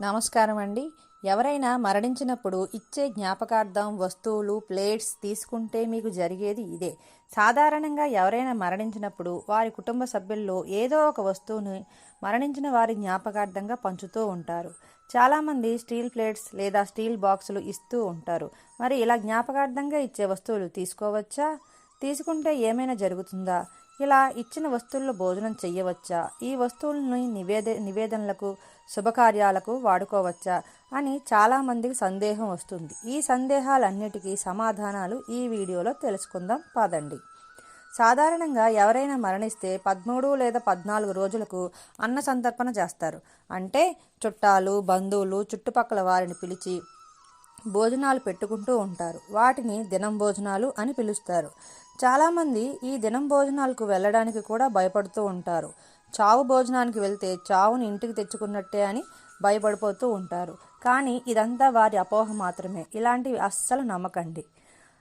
నమస్కారం అండి. ఎవరైనా మరణించినప్పుడు ఇచ్చే జ్ఞాపకార్థం వస్తువులు ప్లేట్స్ తీసుకుంటే మీకు జరిగేది ఇదే. సాధారణంగా ఎవరైనా మరణించినప్పుడు వారి కుటుంబ సభ్యుల్లో ఏదో ఒక వస్తువుని మరణించిన వారి జ్ఞాపకార్థంగా పంచుతూ ఉంటారు. చాలామంది స్టీల్ ప్లేట్స్ లేదా స్టీల్ బాక్సులు ఇస్తూ ఉంటారు. మరి ఇలా జ్ఞాపకార్థంగా ఇచ్చే వస్తువులు తీసుకోవచ్చా? తీసుకుంటే ఏమైనా జరుగుతుందా? ఇలా ఇచ్చిన వస్తువుల్లో భోజనం చెయ్యవచ్చా? ఈ వస్తువులని నివేద నివేదనలకు శుభకార్యాలకు వాడుకోవచ్చా? అని చాలామందికి సందేహం వస్తుంది. ఈ సందేహాలన్నిటికీ సమాధానాలు ఈ వీడియోలో తెలుసుకుందాం. పదండి. సాధారణంగా ఎవరైనా మరణిస్తే పదమూడు లేదా పద్నాలుగు రోజులకు అన్న సంతర్పణ చేస్తారు. అంటే చుట్టాలు బంధువులు చుట్టుపక్కల వారిని పిలిచి భోజనాలు పెట్టుకుంటూ ఉంటారు. వాటిని దినం భోజనాలు అని పిలుస్తారు. చాలామంది ఈ దినం భోజనాలకు వెళ్ళడానికి కూడా భయపడుతూ ఉంటారు. చావు భోజనానికి వెళ్తే చావుని ఇంటికి తెచ్చుకున్నట్టే అని భయపడిపోతూ ఉంటారు. కానీ ఇదంతా వారి అపోహ మాత్రమే. ఇలాంటివి అస్సలు నమ్మకండి.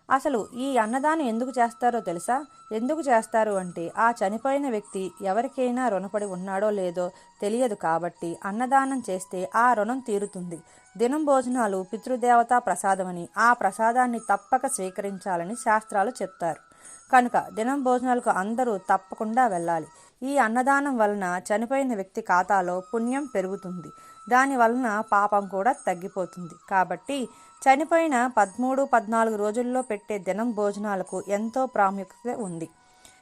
అసలు ఈ అన్నదానం ఎందుకు చేస్తారో తెలుసా? ఎందుకు చేస్తారు అంటే ఆ చనిపోయిన వ్యక్తి ఎవరికైనా రుణపడి ఉన్నాడో లేదో తెలియదు కాబట్టి అన్నదానం చేస్తే ఆ రుణం తీరుతుంది. దినం భోజనాలు పితృదేవతా ప్రసాదమని ఆ ప్రసాదాన్ని తప్పక స్వీకరించాలని శాస్త్రాలు చెప్తారు. కనుక దినం భోజనాలకు అందరూ తప్పకుండా వెళ్ళాలి. ఈ అన్నదానం వలన చనిపోయిన వ్యక్తి ఖాతాలో పుణ్యం పెరుగుతుంది. దాని వలన పాపం కూడా తగ్గిపోతుంది. కాబట్టి చనిపోయిన పదమూడు పద్నాలుగు రోజుల్లో పెట్టే దినం భోజనాలకు ఎంతో ప్రాముఖ్యత ఉంది.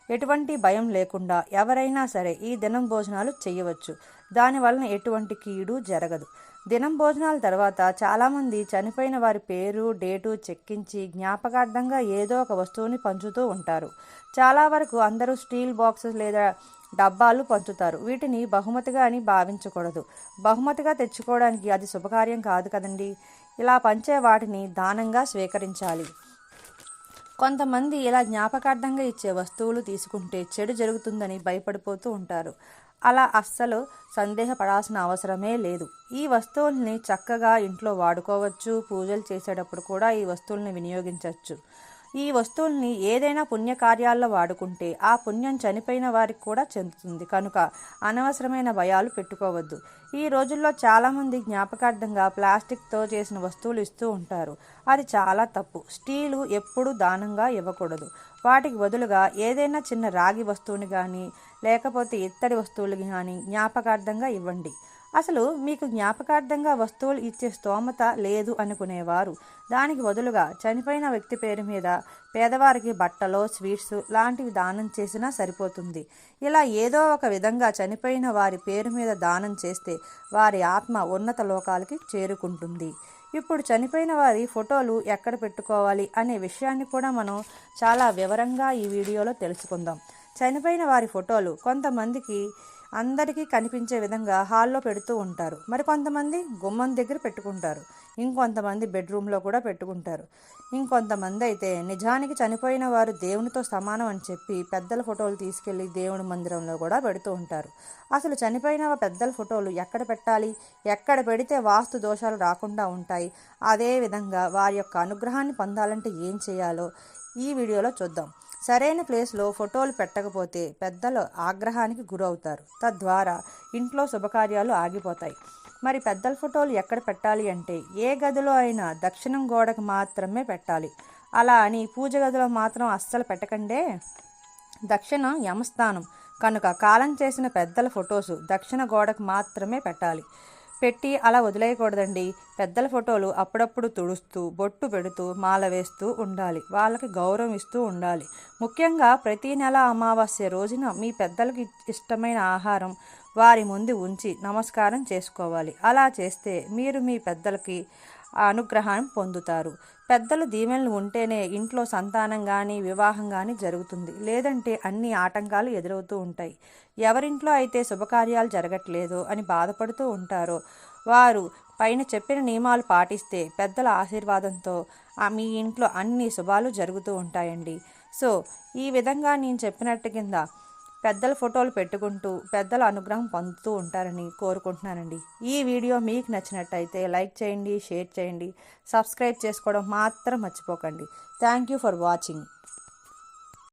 ఎటువంటి భయం లేకుండా ఎవరైనా సరే ఈ దినం భోజనాలు చేయవచ్చు. దాని వలన ఎటువంటి కీడు జరగదు. దినం భోజనాల తర్వాత చాలామంది చనిపోయిన వారి పేరు డేటు చెక్కించి జ్ఞాపకార్థంగా ఏదో ఒక వస్తువుని పంచుతూ ఉంటారు. చాలా వరకు అందరూ స్టీల్ బాక్సెస్ లేదా డబ్బాలు పంచుతారు. వీటిని బహుమతిగా అని భావించకూడదు. బహుమతిగా తెచ్చుకోవడానికి అది శుభకార్యం కాదు కదండి? ఇలా పంచే వాటిని దానంగా స్వీకరించాలి. కొంతమంది ఇలా జ్ఞాపకార్థంగా ఇచ్చే వస్తువులు తీసుకుంటే చెడు జరుగుతుందని భయపడిపోతూ ఉంటారు. అలా అస్సలు సందేహపడాల్సిన అవసరమే లేదు. ఈ వస్తువుల్ని చక్కగా ఇంట్లో వాడుకోవచ్చు పూజలు చేసేటప్పుడు కూడా ఈ వస్తువుల్ని వినియోగించవచ్చు. ఈ వస్తువుల్ని ఏదైనా పుణ్యకార్యాల్లో వాడుకుంటే ఆ పుణ్యం చనిపోయిన వారికి కూడా చెందుతుంది. కనుక అనవసరమైన భయాలు పెట్టుకోవద్దు. ఈ రోజుల్లో చాలామంది జ్ఞాపకార్థంగా ప్లాస్టిక్తో చేసిన వస్తువులు ఇస్తూ ఉంటారు. అది చాలా తప్పు. స్టీలు ఎప్పుడూ దానంగా ఇవ్వకూడదు. వాటికి బదులుగా ఏదైనా చిన్న రాగి వస్తువుని కానీ లేకపోతే ఇత్తడి వస్తువులు కానీ జ్ఞాపకార్థంగా ఇవ్వండి. అసలు మీకు జ్ఞాపకార్థంగా వస్తువులు ఇచ్చే స్తోమత లేదు అనుకునేవారు. దానికి బదులుగా చనిపోయిన వ్యక్తి పేరు మీద పేదవారికి బట్టలో స్వీట్స్ లాంటివి దానం చేసినా సరిపోతుంది. ఇలా ఏదో ఒక విధంగా చనిపోయిన వారి పేరు మీద దానం చేస్తే వారి ఆత్మ ఉన్నత లోకాలకి చేరుకుంటుంది. ఇప్పుడు చనిపోయిన వారి ఫోటోలు ఎక్కడ పెట్టుకోవాలి అనే విషయాన్ని కూడా మనం చాలా వివరంగా ఈ వీడియోలో తెలుసుకుందాం. చనిపోయిన వారి ఫోటోలు కొంతమందికి అందరికీ కనిపించే విధంగా హాల్లో పెడుతూ ఉంటారు. మరి కొంతమంది గుమ్మం దగ్గర పెట్టుకుంటారు. ఇంకొంతమంది బెడ్రూమ్లో కూడా పెట్టుకుంటారు. ఇంకొంతమంది అయితే నిజానికి చనిపోయిన వారు దేవునితో సమానం అని చెప్పి పెద్దల ఫోటోలు తీసుకెళ్ళి దేవుని మందిరంలో కూడా పెడుతూ ఉంటారు. అసలు చనిపోయిన పెద్దల ఫోటోలు ఎక్కడ పెట్టాలి? ఎక్కడ పెడితే వాస్తు దోషాలు రాకుండా ఉంటాయి? అదే విధంగా వారి యొక్క అనుగ్రహాన్ని పొందాలంటే ఏం చేయాలో ఈ వీడియోలో చూద్దాం. సరైన ప్లేస్లో ఫోటోలు పెట్టకపోతే పెద్దలు ఆగ్రహానికి గురవుతారు. తద్వారా ఇంట్లో శుభకార్యాలు ఆగిపోతాయి. మరి పెద్దల ఫోటోలు ఎక్కడ పెట్టాలి అంటే ఏ గదిలో అయినా దక్షిణం గోడకు మాత్రమే పెట్టాలి. అలా అని పూజ గదిలో మాత్రం అస్సలు పెట్టకండే. దక్షిణం యమస్థానం. కనుక కాలం చేసిన పెద్దల ఫొటోస్ దక్షిణ గోడకు మాత్రమే పెట్టాలి. పెట్టి అలా వదిలేయకూడదండి. పెద్దల ఫోటోలు అప్పుడప్పుడు తుడుస్తూ బొట్టు పెడుతూ మాల వేస్తూ ఉండాలి. వాళ్ళకి గౌరవం ఇస్తూ ఉండాలి. ముఖ్యంగా ప్రతి నెల అమావాస్య రోజున మీ పెద్దలకి ఇష్టమైన ఆహారం వారి ముందు ఉంచి నమస్కారం చేసుకోవాలి. అలా చేస్తే మీరు మీ పెద్దలకి అనుగ్రహం పొందుతారు. పెద్దలు దీవెనలు ఉంటేనే ఇంట్లో సంతానం కానీ వివాహం కానీ జరుగుతుంది. లేదంటే అన్ని ఆటంకాలు ఎదురవుతూ ఉంటాయి. ఎవరింట్లో అయితే శుభకార్యాలు జరగట్లేదో అని బాధపడుతూ ఉంటారో వారు పైన చెప్పిన నియమాలు పాటిస్తే పెద్దల ఆశీర్వాదంతో మీ ఇంట్లో అన్ని శుభాలు జరుగుతూ ఉంటాయండి. సో ఈ విధంగా నేను చెప్పినట్టు కింద పెద్దల ఫోటోలు పెట్టుకుంటూ పెద్దల అనుగ్రహం పొందుతూ ఉంటారని కోరుకుంటున్నానండి. ఈ వీడియో మీకు నచ్చినట్టయితే లైక్ చేయండి షేర్ చేయండి సబ్స్క్రైబ్ చేసుకోవడం మాత్రం మర్చిపోకండి. Thank you for watching.